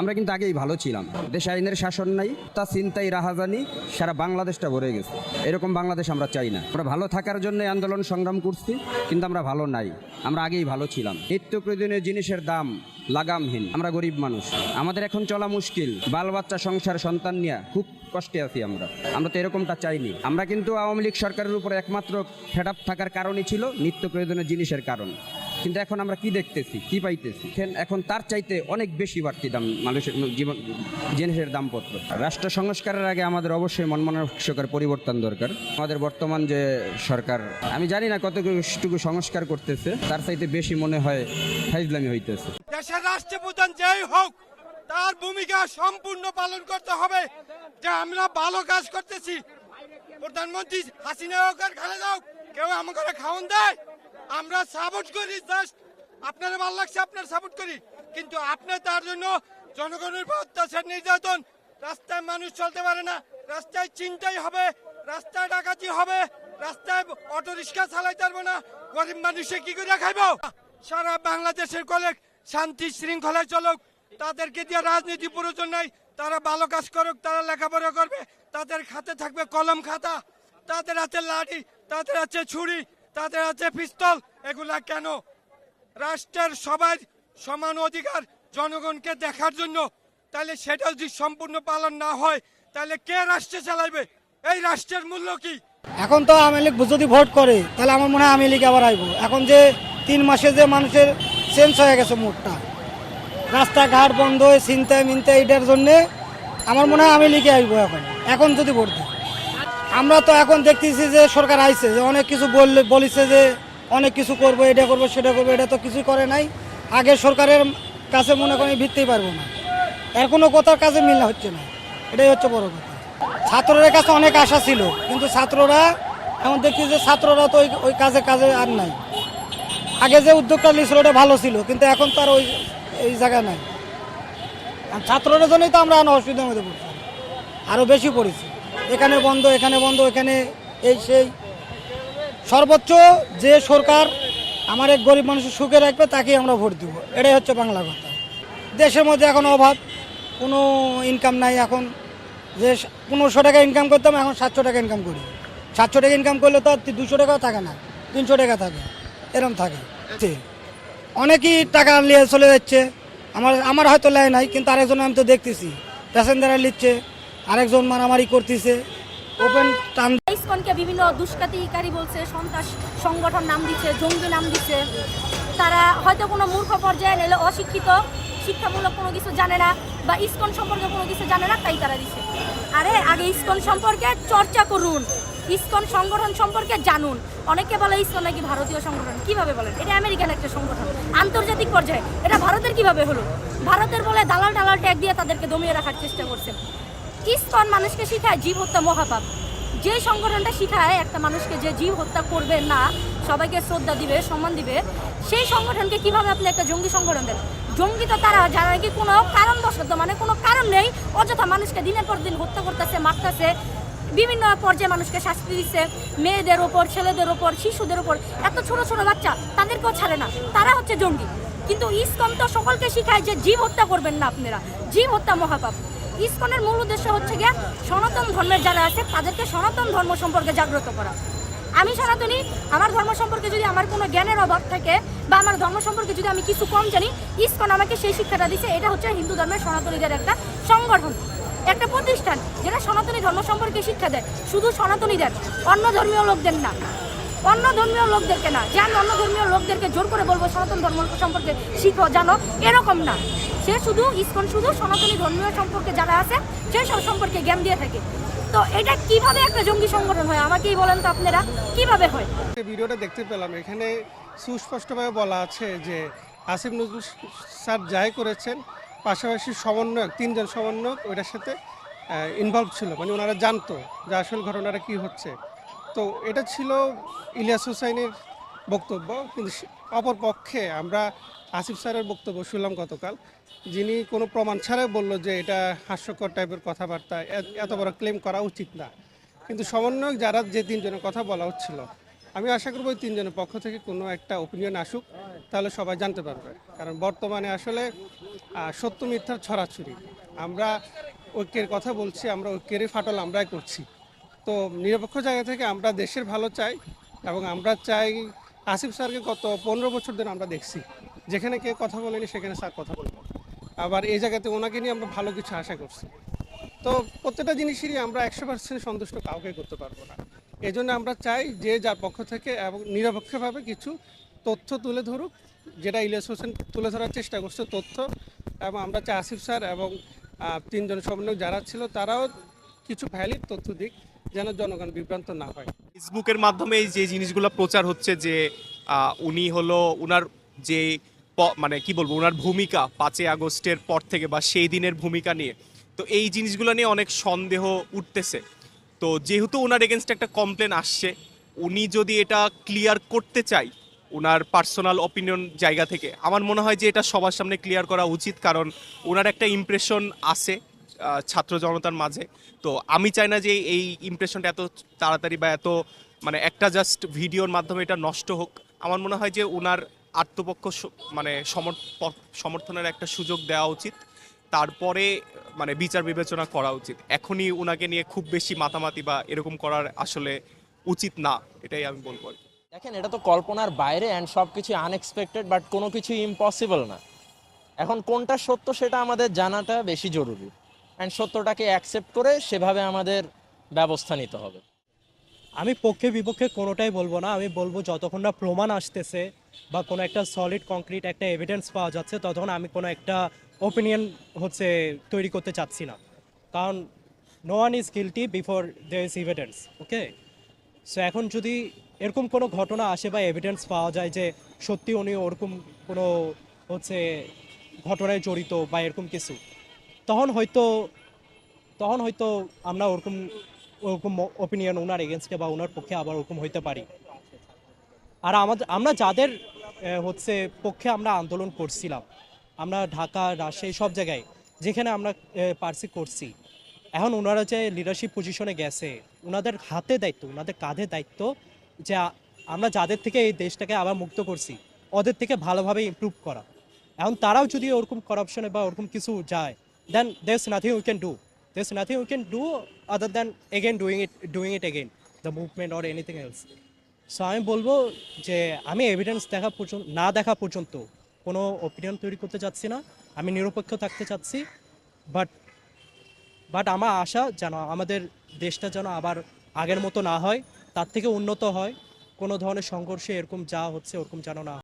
আমরা কিন্তু আগেই ভালো ছিলাম। দেশ আইনের শাসন নাই তা চিন্তাই রাহাজানি সারা বাংলাদেশটা ভরে গেছে। এরকম বাংলাদেশ আমরা চাই না। আমরা ভালো থাকার জন্য আন্দোলন সংগ্রাম করছি, কিন্তু আমরা ভালো নাই। আমরা আগেই ভালো ছিলাম। নিত্য প্রয়োজনীয় জিনিসের দাম লাগামহীন। আমরা গরিব মানুষ। আমাদের এখন চলা মুশকিল। বাল বাচ্চা, সংসার, সন্তান নিয়ে খুব কষ্টে আছি আমরা। আমরা তো এরকমটা চাইনি। আমরা কিন্তু আওয়ামী লীগ সরকারের উপর একমাত্র ফেড থাকার কারণই ছিল নিত্য প্রয়োজনীয় জিনিসের কারণ। কিন্তু এখন আমরা কি দেখতেছি? কি পাইতেছি? এখন- তার চাইতে অনেক বেশি বাড়তি দাম মানুষের জীবন, জিনিসের দামপত্র। রাষ্ট্র সংস্কারের আগে আমাদের অবশ্যই মনমানসিকতার পরিবর্তন দরকার। আমাদের বর্তমান যে সরকার, আমি জানি না কতটুকু সংস্কার করতেছে, তার চাইতে বেশি মনে হয় ফাইজলামি হইতেছে। দেশের রাষ্ট্রপ্রধান যেই হোক, তার ভূমিকা সম্পূর্ণ পালন করতে হবে। যে আমরা ভালো কাজ করতেছি। প্রধানমন্ত্রী হাসিনা হোক আর খালেদা হোক কেউ আমাকে খাওয়ান দেয়। আমরা সাপোর্ট করি জাস্ট আপনারা ভালো লাগছে, আপনার সাপোর্ট করি। কিন্তু আপনি তার জন্য জনগণের অত্যাচার নির্যাতন, রাস্তায় মানুষ চলতে পারে না, রাস্তায় চিন্তাই হবে, রাস্তায় ডাকাতি হবে, রাস্তায় অটো রিক্সা চালাইতে পারব না, গরিব মানুষে কি করে খাইবো সারা বাংলাদেশের কলেজ শান্তি শৃঙ্খলায় চলুক, তাদেরকে দিয়ে রাজনীতি প্রয়োজন নাই, তারা ভালো কাজ করুক, তারা লেখাপড়া করবে, তাদের খাতে থাকবে কলম খাতা, তাদের হাতে লাঠি, তাদের হাতে ছুরি তাদের আছে পিস্তল, এগুলা কেন? রাষ্ট্রের সবার সমান অধিকার জনগণকে দেখার জন্য। তাহলে সেটা যদি সম্পূর্ণ পালন না হয়, তাহলে কে রাষ্ট্রে চালাইবে এই রাষ্ট্রের মূল্য কি? এখন তো আওয়ামী লীগ যদি ভোট করে, তাহলে আমার মনে হয় আওয়ামী লীগ আবার আইব। এখন যে তিন মাসে যে মানুষের চেঞ্জ হয়ে গেছে মুখটা রাস্তাঘাট বন্ধ হয়ে চিন্তায় মিনতে এটার জন্যে আমার মনে হয় আওয়ামী লীগে আসব এখন। এখন যদি ভোট আমরা তো এখন দেখতেছি যে সরকার আইছে, যে অনেক কিছু বললে, বলিছে যে অনেক কিছু করব, এটা করব, সেটা করব, এটা তো কিছুই করে নাই। আগে সরকারের কাছে মনে করেন ভিত্তিই পারব না। এর কোনো কথার কাজে মিল হচ্ছে না। এটাই হচ্ছে বড় কথা। ছাত্রদের কাছে অনেক আশা ছিল, কিন্তু ছাত্ররা এখন দেখছি যে ছাত্ররা তো ওই কাজে কাজে আর নাই। আগে যে উদ্যোগটা নিয়েছিল ওটা ভালো ছিল, কিন্তু এখন তো আর ওই, এই জায়গায় নাই। আর ছাত্রদের জন্যই তো আমরা অসুবিধার মধ্যে পড়ছি। আরও বেশি পড়েছি। এখানে বন্ধ এখানে বন্ধ, এখানে এই সেই। সর্বোচ্চ যে সরকার আমার এক গরিব মানুষের সুখে রাখবে, তাকেই আমরা ভোট দেবো। এটাই হচ্ছে বাংলা কথা। দেশের মধ্যে এখন অভাব, কোনো ইনকাম নাই এখন। যে পনেরোশো টাকা ইনকাম করতাম, এখন সাতশো টাকা ইনকাম করি। সাতশো টাকা ইনকাম করলে তো আর দুশো টাকাও থাকে না, তিনশো টাকা থাকে, এরম থাকে। অনেকেই টাকা নিয়ে চলে যাচ্ছে। আমার আমার হয়তো লেয় নাই, কিন্তু আরেকজন আমি তো দেখতেছি। প্যাসেঞ্জাররা নিচ্ছে। আরেকজন মারামারি করতেছে। ওপেন টান ইসকনকে বিভিন্ন দুষ্কৃতিকারী বলছে, সন্ত্রাস সংগঠন নাম দিচ্ছে, জঙ্গি নাম দিচ্ছে। তারা হয়তো কোনো মূর্খ পর্যায়ে নিলে অশিক্ষিত, শিক্ষামূলক কোনো কিছু জানে না বা ইসকন সম্পর্কে কোনো কিছু জানে না, তাই তারা দিচ্ছে আরে, আগে ইসকন সম্পর্কে চর্চা করুন। ইসকন সংগঠন সম্পর্কে জানুন। অনেকে বলে ইসকন নাকি ভারতীয় সংগঠন। কীভাবে বলেন? এটা আমেরিকান একটা সংগঠন। আন্তর্জাতিক পর্যায়ে। এটা ভারতের কীভাবে হলো? ভারতের বলে দালাল টালাল ট্যাগ দিয়ে তাদেরকে দমিয়ে রাখার চেষ্টা করছে ইসকন মানুষকে শিখায়, জীব হত্যা মহাপাপ। যে সংগঠনটা শিখায় একটা মানুষকে যে জীব হত্যা করবে না, সবাইকে শ্রদ্ধা দিবে, সম্মান দিবে, সেই সংগঠনকে কীভাবে আপনি একটা জঙ্গি সংগঠন দেন? জঙ্গি তো তারা, যারা নাকি কোনো কারণ কারণবশত মানে কোনো কারণ নেই, অযথা মানুষকে দিনের পর দিন হত্যা করতেছে, মারতেছে, বিভিন্ন পর্যায়ে মানুষকে শাস্তি দিচ্ছে, মেয়েদের ওপর, ছেলেদের ওপর, শিশুদের ওপর, এত ছোট ছোট বাচ্চা, তাদেরকেও ছাড়ে না, তারা হচ্ছে জঙ্গি। কিন্তু ইসকন তো সকলকে শিখায় যে জীব হত্যা করবেন না আপনারা, জীব হত্যা মহাপাপ। ইসকনের মূল উদ্দেশ্য হচ্ছে গিয়ে সনাতন ধর্মের যারা আছে, তাদেরকে সনাতন ধর্ম সম্পর্কে জাগ্রত করা। আমি সনাতনী, আমার ধর্ম সম্পর্কে যদি আমার কোনো জ্ঞানের অভাব থাকে বা আমার ধর্ম সম্পর্কে যদি আমি কিছু কম জানি, ইসকন আমাকে সেই শিক্ষাটা দিচ্ছে এটা হচ্ছে হিন্দু ধর্মের সনাতনীদের একটা সংগঠন, একটা প্রতিষ্ঠান যেটা সনাতনী ধর্ম সম্পর্কে শিক্ষা দেয়। শুধু সনাতনীদের, অন্য ধর্মীয় লোকদের না, অন্য ধর্মীয় লোকদেরকে না, যে আমি অন্য ধর্মীয় লোকদেরকে জোর করে বলব সনাতন ধর্ম সম্পর্কে শিখো, জানো, এরকম না। সে শুধু ইসকন, শুধু সনাতনী ধর্মীয় সম্পর্কে যারা আছে সেই সব সম্পর্কে জ্ঞান দিয়ে থাকে। তো এটা কীভাবে একটা জঙ্গি সংগঠন হয়? আমাকেই বলেন তো আপনারা, কীভাবে হয়? ভিডিওটা দেখতে পেলাম। এখানে সুস্পষ্টভাবে বলা আছে যে আসিফ নজরুল স্যার যাই করেছেন, পাশাপাশি সমন্বয়ক, তিনজন সমন্বয়ক ওইটার সাথে ইনভলভ ছিল। মানে ওনারা জানতো যে আসল ঘটনাটা কি হচ্ছে। তো এটা ছিল ইলিয়াস হোসাইনের বক্তব্য। কিন্তু সে- অপর পক্ষে আমরা আসিফ স্যারের বক্তব্য শুনলাম গতকাল। যিনি কোনো প্রমাণ ছাড়াই বলল যে এটা হাস্যকর টাইপের কথাবার্তা এত বড় ক্লেম করা উচিত না। কিন্তু সমন্বয়ক যারা যে তিনজনের কথা বলা হচ্ছিল, আমি আশা করব ওই তিনজনের পক্ষ থেকে কোনো একটা ওপিনিয়ন আসুক, তাহলে সবাই জানতে পারবে। কারণ বর্তমানে আসলে সত্য মিথ্যার ছড়াছড়ি। আমরা ঐক্যের কথা বলছি, আমরা ঐক্যেরই ফাটল আমরাই করছি। তো নিরপেক্ষ জায়গা থেকে আমরা দেশের ভালো চাই এবং আমরা চাই, আসিফ স্যারকে গত পনেরো বছর ধরে আমরা দেখছি। যেখানে কেউ কথা বলেনি, সেখানে স্যার কথা বলব। আবার এই জায়গাতে ওনাকে নিয়ে আমরা ভালো কিছু আশা করছি। তো প্রত্যেকটা জিনিসেরই আমরা একশো পার্সেন্ট সন্তুষ্ট কাউকে করতে পারব না। এই জন্য আমরা চাই যে যার পক্ষ থেকে এবং নিরপেক্ষভাবে কিছু তথ্য তুলে ধরুক, যেটা ইলিয়াস হোসেন তুলে ধরার চেষ্টা করছে তথ্য। এবং আমরা চাই আসিফ স্যার এবং তিনজন সমন্বয়ক যারা ছিল, তারাও কিছু ভ্যালিড তথ্য দিক, যেন জনগণ বিভ্রান্ত না হয়। ফেসবুকের মাধ্যমে যে জিনিসগুলো প্রচার হচ্ছে যে উনি হলো, উনার যে মানে কি বলব, ওনার ভূমিকা পাঁচই আগস্টের পর থেকে বা সেই দিনের ভূমিকা নিয়ে। তো এই জিনিসগুলো নিয়ে অনেক সন্দেহ উঠতেছে। তো যেহেতু ওনার এগেনস্ট একটা কমপ্লেন আসছে, উনি যদি এটা ক্লিয়ার করতে চাই ওনার পার্সোনাল অপিনিয়ন জায়গা থেকে, আমার মনে হয় যে এটা সবার সামনে ক্লিয়ার করা উচিত, কারণ ওনার একটা ইমপ্রেশন আছে ছাত্র জনতার মাঝে। তো আমি চাই না যে এই ইমপ্রেশনটা এত তাড়াতাড়ি বা এত মানে একটা জাস্ট ভিডিওর মাধ্যমে এটা নষ্ট হোক। আমার মনে হয় যে ওনার আত্মপক্ষ মানে সমর- প- সমর্থনের একটা সুযোগ দেওয়া উচিত। তারপরে মানে বিচার বিবেচনা করা উচিত। এখনই ওনাকে নিয়ে খুব বেশি মাতামাতি বা এরকম করার আসলে উচিত না এটাই আমি বলব আর দেখেন এটা তো কল্পনার বাইরে অ্যান্ড সব কিছু আনএক্সপেক্টেড বাট কোনো কিছু ইম্পসিবল না। এখন কোনটা সত্য সেটা আমাদের জানাটা বেশি জরুরি। অ্যান্ড সত্যটাকে অ্যাকসেপ্ট করে সেভাবে আমাদের ব্যবস্থা নিতে হবে। আমি পক্ষে বিপক্ষে কোনোটাই বলব না। আমি বলব যতক্ষণ না প্রমাণ আসতেছে বা কোনো একটা সলিড কংক্রিট একটা এভিডেন্স পাওয়া যাচ্ছে, ততক্ষণ আমি কোনো একটা ওপিনিয়ন হচ্ছে তৈরি করতে চাচ্ছি না। কারণ no one is guilty before there is evidence okay so এখন যদি এরকম কোনো ঘটনা আসে বা এভিডেন্স পাওয়া যায় যে সত্যি উনি ওরকম কোনো হচ্ছে ঘটনায় জড়িত বা এরকম কিছু, তখন হয়তো তখন হয়তো আমরা ওরকম ওরকম ওপিনিয়ন ওনার এগেনস্টে বা ওনার পক্ষে আবার ওরকম হইতে পারি। আর আমাদের আমরা যাদের হচ্ছে পক্ষে আমরা আন্দোলন করছিলাম, আমরা ঢাকা, রাজশাহী সব জায়গায়, যেখানে আমরা পার্সি করছি, এখন ওনারা যে লিডারশিপ পজিশনে গেছে, ওনাদের হাতে দায়িত্ব, ওনাদের কাঁধে দায়িত্ব যে আমরা যাদের থেকে এই দেশটাকে আবার মুক্ত করছি, ওদের থেকে ভালোভাবে ইমপ্রুভ করা। এখন তারাও যদি ওরকম করাপশনে বা ওরকম কিছু যায় then there's nothing we can do there's nothing we can do other than again doing it doing it again the movement or anything else so আমি বলব যে আমি এভিডেন্স দেখা পর্যন্ত না দেখা পর্যন্ত কোনো ওপিনিয়ন তৈরি করতে চাচ্ছি না। আমি নিরপেক্ষ থাকতে চাচ্ছি। বাট বাট আমার আশা যেন আমাদের দেশটা যেন আবার আগের মতো না হয়, তার থেকে উন্নত হয়। কোনো ধরনের সংঘর্ষে এরকম যা হচ্ছে, ওরকম যেন না।